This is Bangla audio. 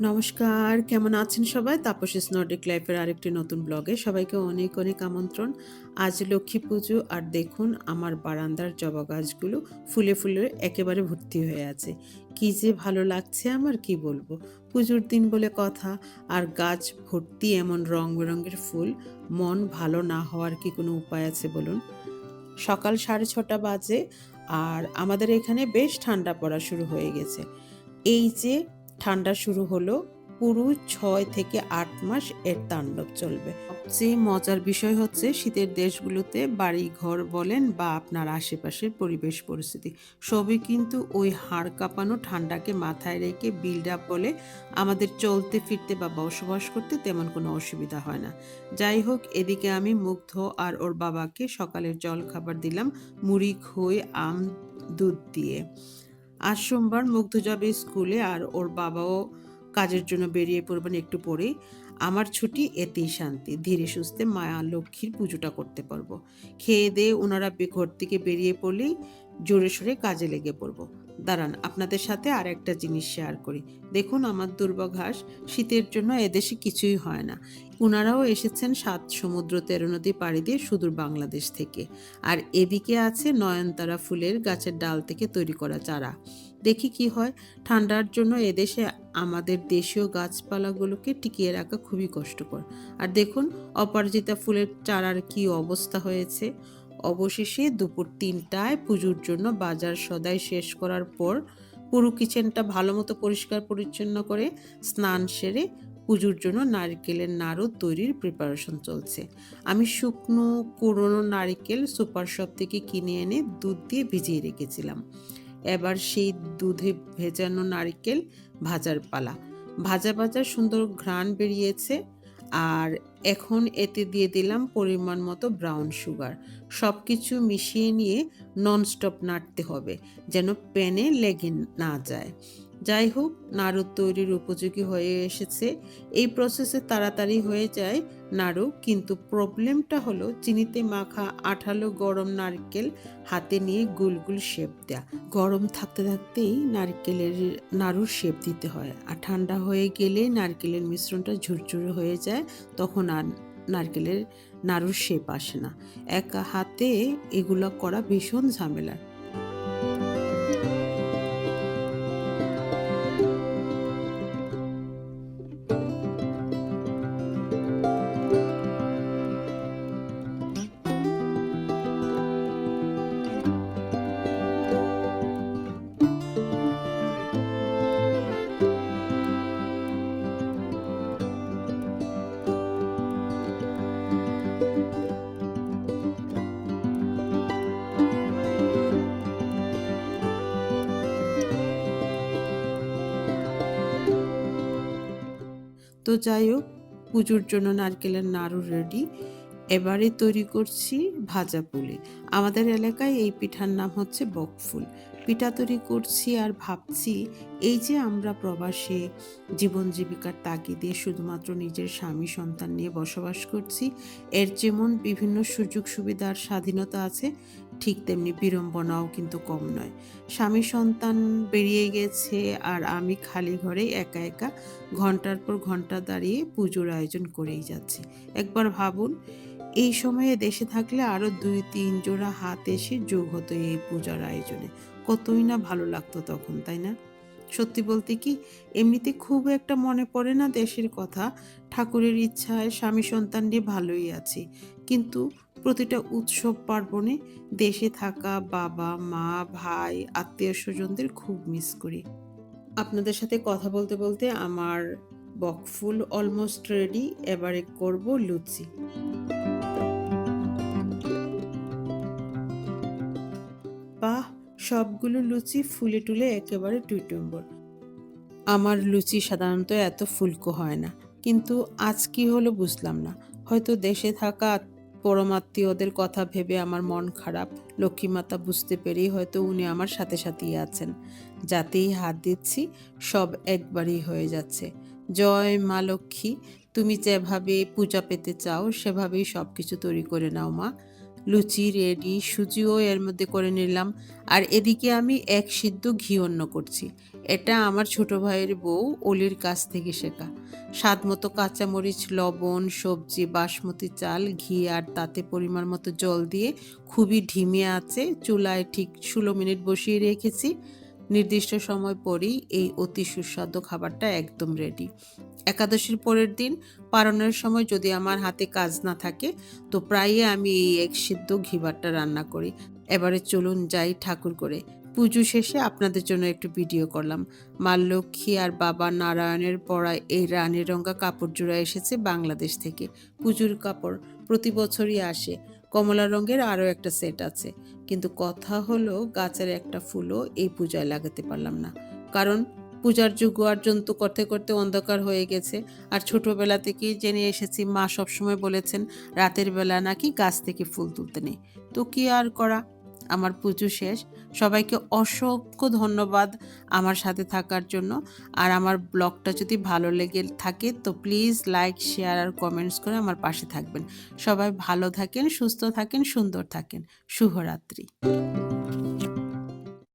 নমস্কার, কেমন আছেন সবাই? তাপসীস নর্ডিক লাইফের আরেকটি নতুন ব্লগে সবাইকে অনেক, অনেক আমন্ত্রণ। আজ লক্ষ্মী পুজো আর দেখুন আমার বারান্দার জবা গাছগুলো ফুলে, ফুলে একেবারে ভর্তি হয়ে আছে। কি যে ভালো লাগছে আমার কি বলব। পুজোর দিন বলে কথা আর গাছ ভর্তি এমন রং বেরঙের ফুল, মন ভালো না হওয়ার কি কোনো উপায় আছে বলুন? সকাল সাড়ে ছটা বাজে আর আমাদের এখানে বেশ ঠান্ডা পড়া শুরু হয়ে গেছে। এই যে ঠান্ডা শুরু হলো, পুরো ছয় থেকে আট মাস এর তাণ্ডব চলবে। সবচেয়ে মজার বিষয় হচ্ছে শীতের দেশগুলোতে বাড়ি ঘর বলেন বা আপনার আশেপাশের পরিবেশ পরিস্থিতি, সবই কিন্তু ওই হাড় কাঁপানো ঠান্ডাকে মাথায় রেখে বিল্ড আপ বলে আমাদের চলতে, ফিরতে বা বসবাস করতে তেমন কোনো অসুবিধা হয় না। যাই হোক, এদিকে আমি মুগ্ধ আর ওর বাবাকে সকালের জল খাবার দিলাম, মুড়ি, খই, আম, দুধ দিয়ে। আজ সোমবার মুগ্ধ যাবে স্কুলে আর ওর বাবাও কাজের জন্য বেরিয়ে পড়বেন একটু পরেই। আমার ছুটি এতেই শান্তি, ধীরে সুস্থে মায়া লক্ষ্মীর পুজোটা করতে পারব। খেয়ে দিয়ে ওনারা ঘর থেকে বেরিয়ে পড়লেই জোরে সোরে কাজে লেগে পড়ব। দাঁড়ান, আপনাদের সাথে আর একটা জিনিস শেয়ার করি। দেখুন আমার দুর্বাঘাস শীতের জন্য এদেশে কিছুই হয় না। ওনারাও এসেছেন সাত সমুদ্র তেরো নদী পাড়ি দিয়ে সুদূর বাংলাদেশ থেকে। আর এদিকে আছে নয়নতারা ফুলের গাছের ডাল থেকে তৈরি করা চারা। দেখি কি হয়। ঠান্ডার জন্য এদেশে আমাদের দেশীয় গাছপালাগুলোকে টিকিয়ে রাখা খুবই কষ্টকর। আর দেখুন, অপরাজিতা ফুলের চারার কি অবস্থা হয়েছে। অবশেষে দুপুর তিনটায় পুজোর জন্য বাজার সদাই শেষ করার পর পুরো কিচেনটা ভালো মতো পরিষ্কার পরিচ্ছন্ন করে স্নান সেরে পুজোর জন্য নারকেলের নাড়ু তৈরির প্রিপারেশন চলছে। আমি শুকনো কুড়োনো নারকেল সুপার শপ থেকে কিনে এনে দুধ দিয়ে ভিজিয়ে রেখেছিলাম। এবার সেই দুধে ভেজানো নারকেল ভাজার পালা। ভাজা ভাজা সুন্দর ঘ্রাণ বেরিয়েছে আর এখন এতে দিয়ে দিলাম পরিমাণ মতো ব্রাউন সুগার সব কিছু মিশিয়ে নিয়ে ননস্টপ নাড়তে হবে যেন প্যানে লেগে না যায়। যাই হোক নাড়ু তৈরির উপযোগী হয়ে এসেছে। এই প্রসেসে তাড়াতাড়ি হয়ে যায় নাড়ু কিন্তু প্রবলেমটা হলো চিনিতে মাখা আঠালো গরম নারকেল হাতে নিয়ে গুল গুল শেপ দেয়া। গরম থাকতে থাকতেই নারকেলের নাড়ুর শেপ দিতে হয় আর ঠান্ডা হয়ে গেলে নারকেলের মিশ্রণটা ঝুরঝুরে হয়ে যায়, তখন আর নারকেলের নাড়ুর শেপ আসে না। একা হাতে এগুলো করা ভীষণ ঝামেলার। তো যাই হোক, পুজোর জন্য নারকেলের নাড়ু রেডি এবারে তৈরি করছি ভাজা পুলি। আমাদের এলাকায় এই পিঠার নাম হচ্ছে বকফুল। পিঠা তৈরি করছি আর ভাবছি এই যে আমরা প্রবাসে জীবন জীবিকার তাগিদে শুধুমাত্র নিজের স্বামী সন্তান নিয়ে বসবাস করছি, এর যেমন বিভিন্ন সুযোগ সুবিধার স্বাধীনতা আছে ঠিক তেমনি বিড়ম্বনাও কিন্তু কম নয়। স্বামী সন্তান বেরিয়ে গেছে আর আমি খালি ঘরে একা একা ঘণ্টার পর ঘণ্টা দাঁড়িয়ে পুজোর আয়োজন করেই যাচ্ছি। একবার ভাবুন, এই সময়ে দেশে থাকলে আরও দুই তিন জোড়া হাত এসে যোগ হতো এই পূজার আয়োজনে। কতই না ভালো লাগতো তখন, তাই না? সত্যি বলতে কি, এমনিতে খুব একটা মনে পড়ে না দেশের কথা। ঠাকুরের ইচ্ছায় স্বামী সন্তান নিয়ে ভালোই আছি। কিন্তু প্রতিটা উৎসব পার্বণে দেশে থাকা বাবা, মা, ভাই, আত্মীয় স্বজনদের খুব মিস করি। আপনাদের সাথে কথা বলতে বলতে আমার বকফুল অলমোস্ট রেডি এবারে করব লুচি। সবগুলো লুচি ফুলে টুলে একেবারে টুইটুম্বর। আমার লুচি সাধারণত এত ফুলকো হয় না, কিন্তু আজ কি হলো বুঝলাম না। হয়তো দেশে থাকা পরমাত্মীয়দের কথা ভেবে আমার মন খারাপ, লক্ষ্মীমাতা বুঝতে পেরেই হয়তো উনি আমার সাথে সাথেই আছেন। যাতেই হাত দিচ্ছি, সব একবারই হয়ে যাচ্ছে। জয় মা লক্ষ্মী, তুমি যেভাবে পূজা পেতে চাও, সেভাবেই সব কিছু তৈরি করে নাও মা। লুচি, রেডি, সুজিও এর মধ্যে করে নিলাম। আর এদিকে আমি এক সিদ্ধ ঘি অন্য করছি। এটা আমার ছোট ভাইয়ের বউ অলির কাছ থেকে শেখা। স্বাদ মতো কাঁচামরিচ, লবণ, সবজি, বাসমতি চাল, ঘি আর তাতে পরিমাণ মতো জল দিয়ে খুবই ঢিমে আছে। চুলায় ঠিক ষোলো মিনিট বসিয়ে রেখেছি। নির্দিষ্ট সময় পরেই এই অতি সুস্বাদু খাবারটা একদম রেডি একাদশীর পরের দিন পারণের সময় যদি আমার হাতে কাজ না থাকে, তো প্রায়ই আমি এই এক সিদ্ধ ঘিবারটা রান্না করি। এবারে চলুন যাই ঠাকুর করে। পুজো শেষে আপনাদের জন্য একটু ভিডিও করলাম। মা লক্ষ্মী আর বাবা নারায়ণের পরা এই রানী রঙা কাপড় জোড়া এসেছে বাংলাদেশ থেকে। পুজোর কাপড় প্রতি বছরই আসে। কমলা রঙের আরও একটা সেট আছে। কিন্তু কথা হলো, গাছের একটা ফুলও এই পূজায় লাগাতে পারলাম না। কারণ পূজার যুগ অর্জন তো করতে করতে অন্ধকার হয়ে গেছে। আর ছোটোবেলা থেকেই জেনে এসেছি, মা সবসময় বলেছেন, রাতের বেলা নাকি গাছ থেকে ফুল তুলতে নেই। তো কি আর করা? আমার পুজো শেষ। সবাইকে অসংখ্য ধন্যবাদ আমার সাথে থাকার জন্য। আর আমার ব্লগটা যদি ভালো লেগে থাকে, তো প্লিজ লাইক, শেয়ার আর কমেন্টস করে আমার পাশে থাকবেন। সবাই ভালো থাকেন, সুস্থ থাকেন, সুন্দর থাকেন। শুভরাত্রি।